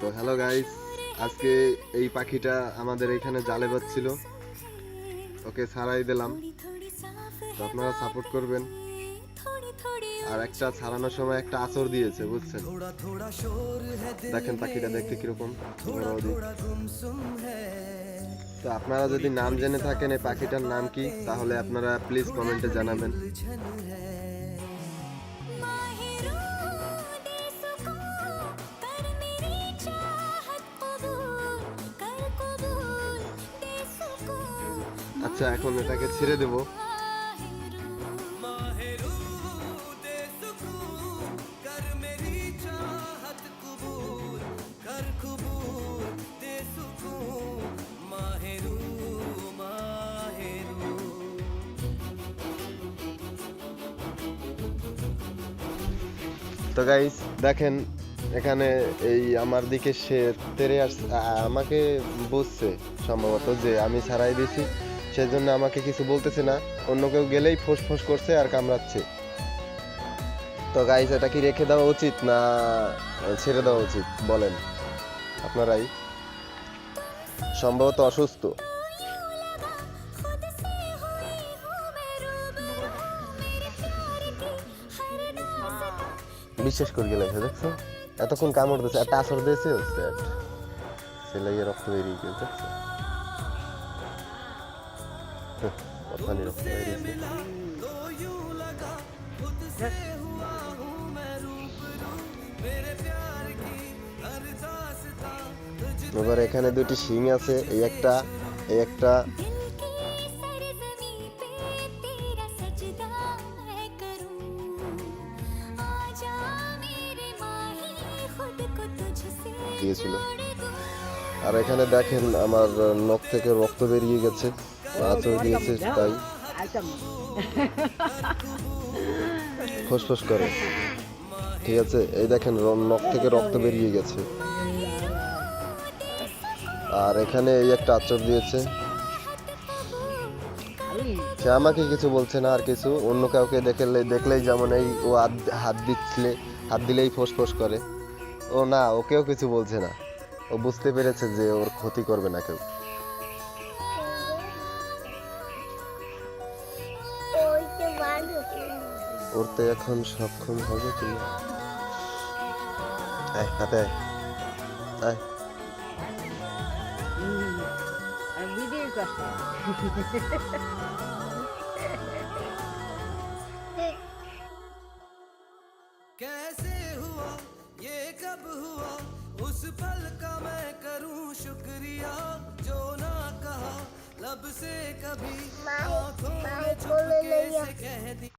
তো hello guys আজকে এই পাখিটা আমাদের এখানে জালে বাচ্ছিল ওকে ছাড়াই দিলাম। তো আপনারা সাপোর্ট করবেন। আর একটা ছাড়ানোর সময় একটা আচর দিয়েছে, বুঝছেন? দেখেন পাখিটা দেখতে কীরকম তো আপনারা যদি নাম জেনে থাকেন এই পাখিটার নাম কি, তাহলে আপনারা প্লিজ কমেন্টে জানাবেন। আচ্ছা এখন এটাকে ছেড়ে দেবো। তো গাইস দেখেন, এখানে এই আমার দিকে সে তেরে আসছে আমাকে বুঝছে সম্ভবত যে আমি ছাড়াই দিয়েছি সেজন্য আমাকে কিছু বলতেছে না। অন্য কেউ গেলেই ফোঁস ফোঁস করছে আর কামড়াচ্ছে। তো গাইস এটা কি রেখে দেওয়া উচিত না ছেড়ে দেওয়া উচিত? বলেন। আপনারাই। সম্ভবত অসুস্থ। বিশ্বাস করে গেলে দেখছ? এতক্ষণ কামড় দিয়েছে, একটা আসর দিয়েছে ছেলে রক্ত বেরিয়ে গেছে দেখছ? এবার এখানে দুটি শিং আছে, এই একটা এই একটা। আর এখানে দেখেন আমার নখ থেকে রক্ত বেরিয়ে গেছে। আচর দিয়েছে, তাই। ফোসফোস করে। ঠিক আছে, এই দেখেন নখ থেকে রক্ত বেরিয়ে গেছে। আর এখানে এই একটা আচর দিয়েছে। সে আমাকে কিছু বলছে না আর কিছু। অন্য কাউকে দেখলে দেখলেই যেমন এই ও হাত- দিচ্ছিলে হাত দিলেই ফোঁস করে। ও না, ওকেও কিছু বলছে না। ও বুঝতে পেরেছে যে ওর ক্ষতি করবে না কেউ। উড়তে এখন সক্ষম হবে কি না? আয় হাতে আয় আয় ভিডিও করছে कैसे हुआ ये कब हुआ उस पल का मैं करूं शुक्रिया जो ना तब से कभी में छुप के से कह दी।